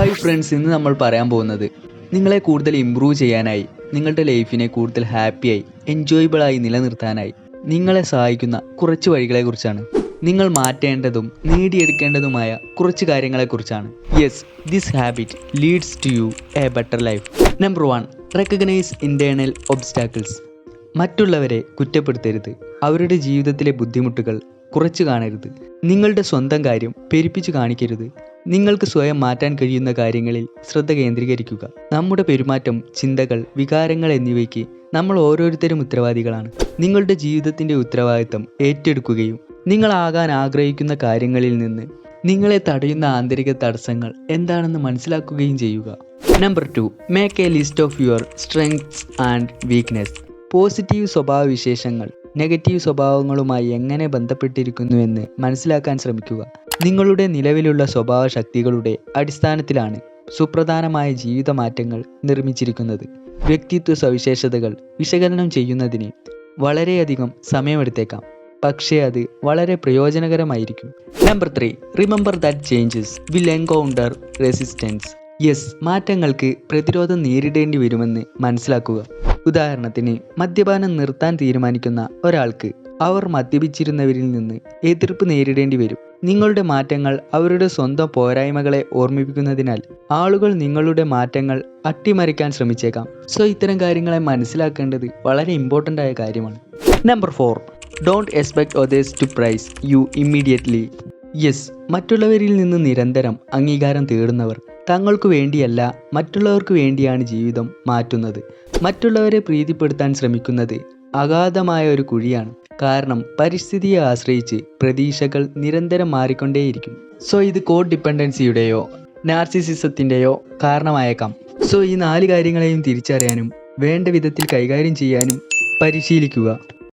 Hi friends ഇന്ന് നമ്മൾ പറയാൻ പോകുന്നത് നിങ്ങളെ കൂടുതൽ ഇമ്പ്രൂവ് ചെയ്യാനായി നിങ്ങളുടെ ലൈഫിനെ കൂടുതൽ ഹാപ്പിയായി എൻജോയബിളായി നിലനിർത്താനായി നിങ്ങളെ സഹായിക്കുന്ന കുറച്ച് വഴികളെക്കുറിച്ചാണ് നിങ്ങൾ മാറ്റേണ്ടതും നേടിയെടുക്കേണ്ടതുമായ കുറച്ച് കാര്യങ്ങളെക്കുറിച്ചാണ് yes this habit leads to you a better life number one recognize internal obstacles മറ്റുള്ളവരെ കുറ്റപ്പെടുത്തരുത്. അവരുടെ ജീവിതത്തിലെ ബുദ്ധിമുട്ടുകൾ കുറച്ച് കാണരുത്. നിങ്ങളുടെ സ്വന്തം കാര്യം പെരുപ്പിച്ച് കാണിക്കരുത്. നിങ്ങൾക്ക് സ്വയം മാറ്റാൻ കഴിയുന്ന കാര്യങ്ങളിൽ ശ്രദ്ധ കേന്ദ്രീകരിക്കുക. നമ്മുടെ പെരുമാറ്റം ചിന്തകൾ വികാരങ്ങൾ എന്നിവയ്ക്ക് നമ്മൾ ഓരോരുത്തരും ഉത്തരവാദികളാണ്. നിങ്ങളുടെ ജീവിതത്തിന്റെ ഉത്തരവാദിത്തം ഏറ്റെടുക്കുകയും നിങ്ങളാകാൻ ആഗ്രഹിക്കുന്ന കാര്യങ്ങളിൽ നിന്ന് നിങ്ങളെ തടയുന്ന ആന്തരിക തടസ്സങ്ങൾ എന്താണെന്ന് മനസ്സിലാക്കുകയും ചെയ്യുക. Number two make a list of your strengths and weakness positive സ്വഭാവ വിശേഷങ്ങൾ നെഗറ്റീവ് സ്വഭാവങ്ങളുമായി എങ്ങനെ ബന്ധപ്പെട്ടിരിക്കുന്നുവെന്ന് മനസ്സിലാക്കാൻ ശ്രമിക്കുക. നിങ്ങളുടെ നിലവിലുള്ള സ്വഭാവ ശക്തികളുടെ അടിസ്ഥാനത്തിലാണ് സുപ്രധാനമായ ജീവിത മാറ്റങ്ങൾ നിർമ്മിച്ചിരിക്കുന്നത്. വ്യക്തിത്വ സവിശേഷതകൾ വിശകലനം ചെയ്യുന്നതിന് വളരെയധികം സമയമെടുത്തേക്കാം. പക്ഷേ അത് വളരെ പ്രയോജനകരമായിരിക്കും. Number three remember that changes will encounter resistance yes മാറ്റങ്ങൾക്ക് പ്രതിരോധം നേരിടേണ്ടി വരുമെന്ന് മനസ്സിലാക്കുക. ഉദാഹരണത്തിന് മദ്യപാനം നിർത്താൻ തീരുമാനിക്കുന്ന ഒരാൾക്ക് അവർ മദ്യപിച്ചിരുന്നവരിൽ നിന്ന് എതിർപ്പ് നേരിടേണ്ടി വരും. നിങ്ങളുടെ മാറ്റങ്ങൾ അവരുടെ സ്വന്തം പോരായ്മകളെ ഓർമ്മിപ്പിക്കുന്നതിനാൽ ആളുകൾ നിങ്ങളുടെ മാറ്റങ്ങൾ അട്ടിമറിക്കാൻ ശ്രമിച്ചേക്കാം. സോ ഇത്തരം കാര്യങ്ങളെ മനസ്സിലാക്കേണ്ടത് വളരെ ഇമ്പോർട്ടന്റ് ആയ കാര്യമാണ്. Number four don't expect others to praise you immediately yes മറ്റുള്ളവരിൽ നിന്ന് നിരന്തരം അംഗീകാരം തേടുന്നവർ തങ്ങൾക്ക് വേണ്ടിയല്ല മറ്റുള്ളവർക്ക് വേണ്ടിയാണ് ജീവിതം മാറ്റുന്നത്. മറ്റുള്ളവരെ പ്രീതിപ്പെടുത്താൻ ശ്രമിക്കുന്നത് അഗാധമായ ഒരു കുഴിയാണ്. കാരണം പരിസ്ഥിതിയെ ആശ്രയിച്ച് പ്രതീക്ഷകൾ നിരന്തരം മാറിക്കൊണ്ടേയിരിക്കും. സോ ഇത് കോഡ് ഡിപ്പെൻഡൻസിയുടെയോ നാർസിസിസത്തിന്റെയോ കാരണമായേക്കാം. സോ ഈ നാല് കാര്യങ്ങളെയും തിരിച്ചറിയാനും വേണ്ട വിധത്തിൽ കൈകാര്യം ചെയ്യാനും പരിശീലിക്കുക.